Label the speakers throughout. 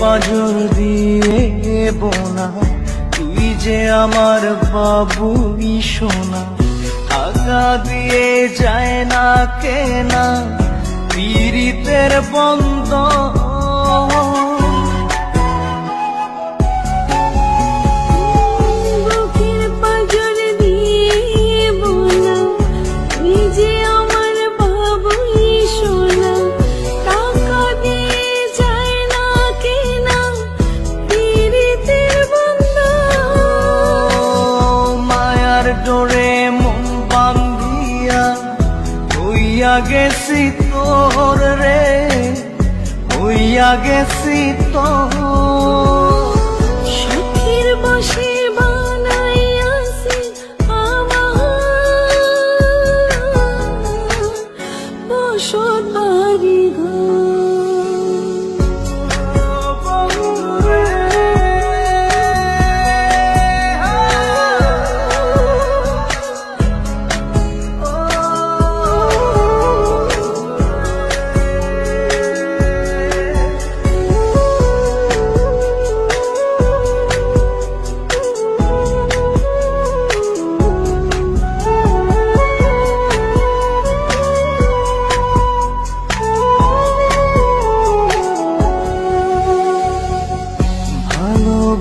Speaker 1: পাজর দিয়ে বোনা তুই যে আমার বাবুই সোনা। আগা দিয়ে যায় না কেনা। পীড়িতের বন্ধ গেছি তোর রে হইয়া গেছি তোর।
Speaker 2: বসে বসত বাড়ি ঘর।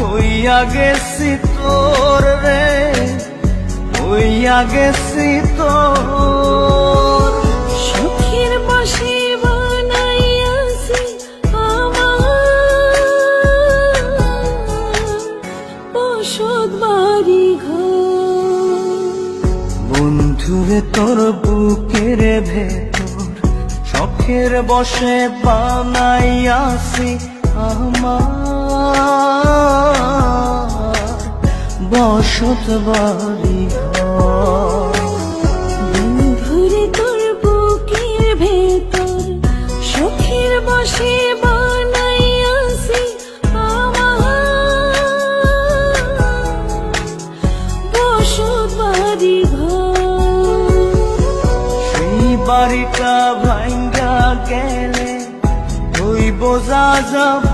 Speaker 1: হইয়া গেছি তোর রে হইয়া গেছি তোর।
Speaker 2: সুখের বসে বানাইয়াছি আমার বসত বাড়ি
Speaker 1: বন্ধুরে তোর বুকের ভেতর শখের বসে বানাইয়াছি আমার বসত বাড়ি ঘর
Speaker 2: তোর বুকের ভেতর সুখের বসে বানাইয়াছি বসত বাড়ি ঘর।
Speaker 1: সেই বাড়িটা ভাঙ্গা গেলে বোঝা যাব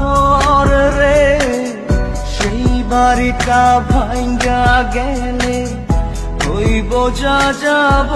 Speaker 1: রে সেই বাড়িটা ভাঙ্গা গেলে ওই বোঝা যাব।